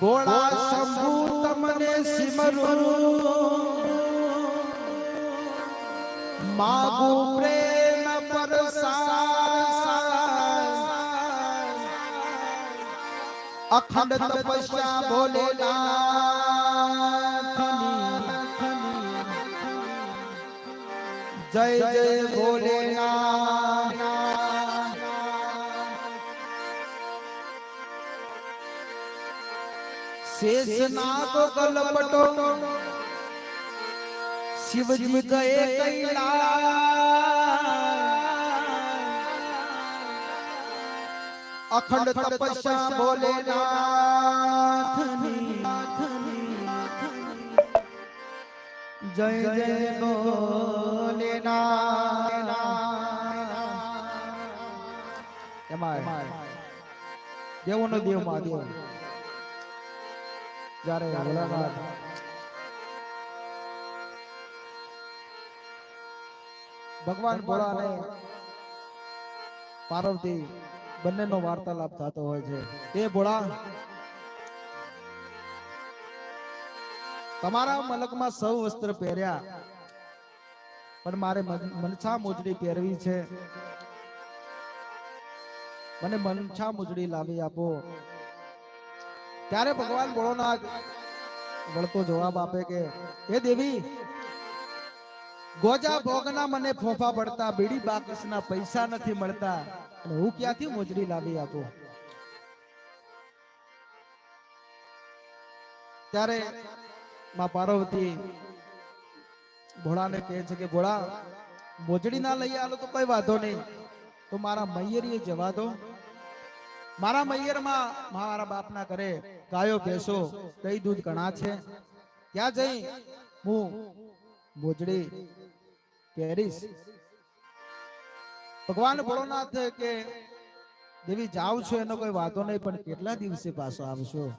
ભોળા શંભુ તમને સિમરું માગુ પ્રેમ પરસાય અખંડ તપસ્યા ભોલેનાથની જય જય ભોલેનાથ શેષનાગ ગલપટો શિવજી ગયે કૈલા અખંડ તપસ્યા ભોલેનાથની જય જય ભોલેનાથ એમાં દેવોનો દેવ મહાદેવ. જ્યારે ભોળાનાથ ભગવાન ભોળાને પાર્વતી બંનેનો વાર્તાલાપ થતો હોય છે. એ ભોળા તમારા મલકમાં સૌ વસ્ત્ર પહેર્યા. પણ મારે મનછા મોજડી પહેરવી છે. મને મનછા મોજડી લાવી આપો. ત્યારે ભગવાન ભોળોનાથ વળતો જવાબ આપે કે, હે દેવી, ગોજા ભોગના મને ફોફા પડતા, બીડી બાકસના પૈસા નથી મળતા. અને હું ક્યાંથી મોજડી લાવી આપું? ત્યારે માં પાર્વતી ભોળાને કહે છે કે, ભોળા, મોજડી ના લઈ આલો તો કઈ વાંધો નહીં. તો મારા મૈયરીએ જવા દો. મારા મૈયરમાં મારા બાપના ઘરે ગાયો, ભેંસો, દહીં, દૂધ ઘણા છે. ત્યાં જઈ હું મોજડી પહેરીશ. ભગવાન ભોળોનાથ કે, દેવી જાવ છો, એનો કોઈ વાંધો નહીં, પણ કેટલા દિવસે પાછો આવશો?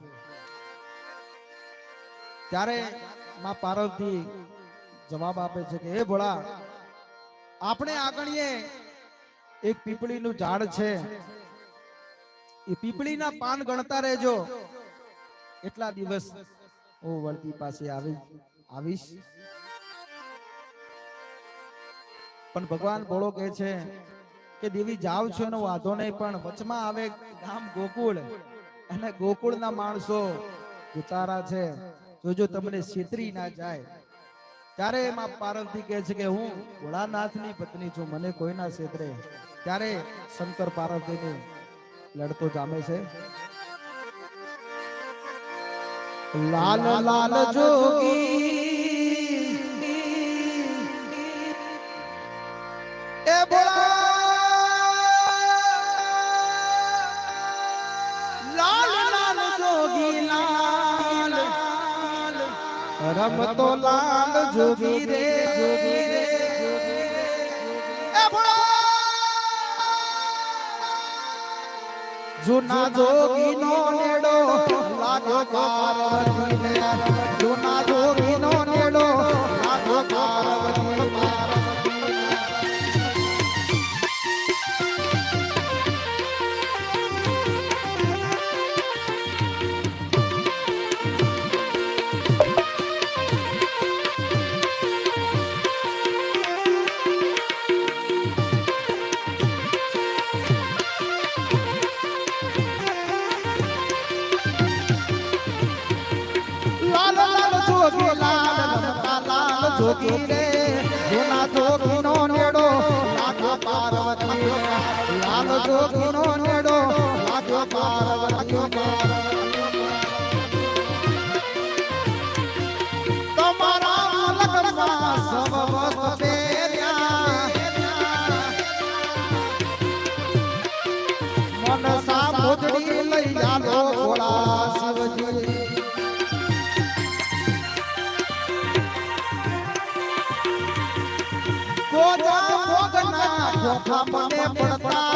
ત્યારે માં પાર્વતી જવાબ આપે છે કે, હે ભોળા, આપણે આગળીએ એક પીપળીનું ઝાડ છે. એ પીપળીના પાન ગણતા રહેજો. એટલા દિવસ હું વળતી પાસે આવી, આવીશ. પણ ભગવાન ભોળો કહે છે કે, દેવી જાવ છો એનો વાંધો નહીં, પણ વચમાં આવે ગામ ગોકુળ. અને ગોકુળના માણસો ઉતારા છે. જોજો તમને છેતરી ના જાય, ત્યારે એમાં પાર્વતી કહે છે કે હું ભોળાનાથની પત્ની છું, મને કોઈ ના છેતરે. ત્યારે શંકર પાર્વતીની લડતો જામે છે. લાલ લાલ જોગી. એ ભોળા રમતો લાલ જોગી રે. જોગી રે જૂના જોગી નો નેડો લાગો પાર્વતી ને જૂના જોગી નો જોગી રે. જૂના જોગી નો નેડો લાગો પાર્વતી લાલ જોગી નો નેડો લાગો પાર્વતી ગોજા ભોગના ભોખા મને પડતા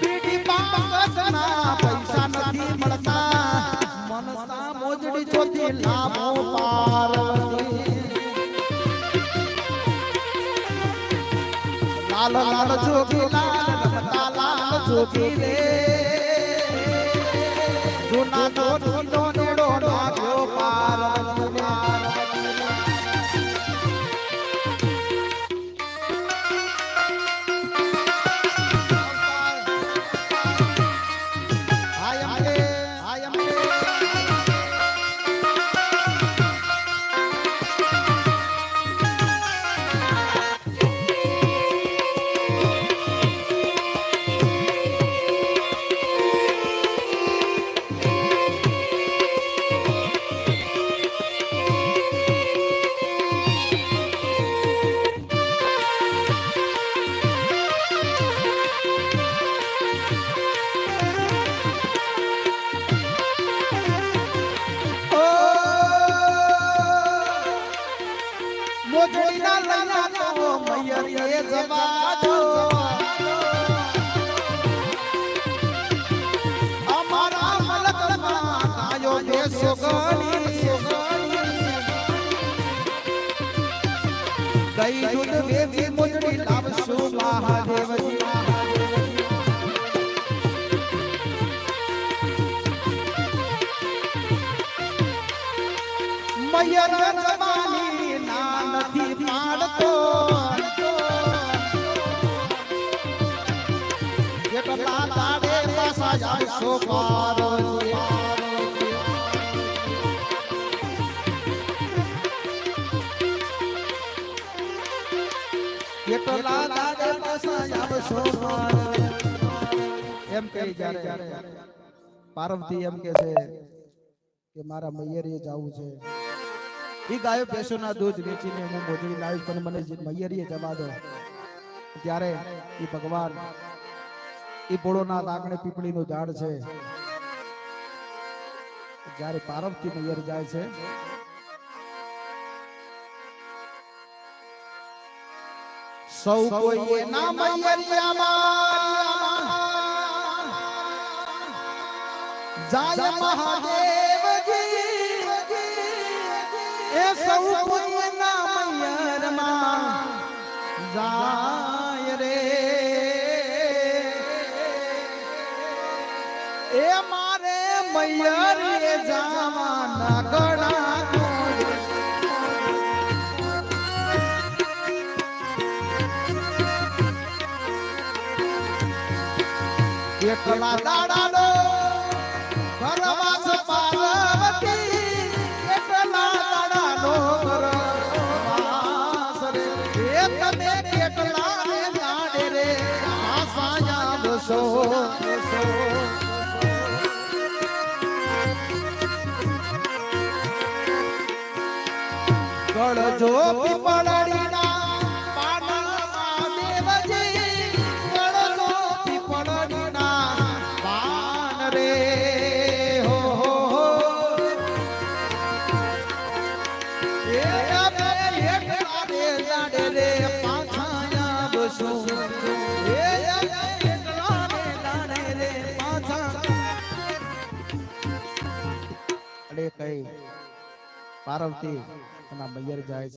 બીડી બાકસના પૈસા નથી મળતા મનસા મોજડી ચોથી લાભો પાર્વતી લાલ લાલ જોગી લાલ રમતા લાલ જોગી રે જૂના જોગીનો મોજડીના લૈયા તો મૈયરીએ જવા દો ગઈ દૂધ વેચી મોજડી લાવશું મહાદેવજી એમ પાર્વતી એમ કે છે કે મારા મૈયરીએ જવું છે એ ગાયો ભેંસોના દૂધ વેચીને હું મોજડી લાવીશ પણ મને મૈયરીએ જવા દો, ત્યારે એ ભગવાન ઈ ભોળોનાથ આંગણે પીપળીનું ઝાડ છે. જ્યારે પાર્વતી મૈયર જાય છે. સૌ કોઈ ના મૈયરિયામાં જાય એ સૌ જાય રે. મારે મૈયર એ જાવાના ગણા એકલા દાડાનો ગળજો પીપળડીના પાના દેવજી ગળજો પીપળડીના પાન રે, હો હો હો. એ અમે એકલા રે દાડે રે પાછા અરે કઈ, પાર્વતી એના મૈયર જાય છે.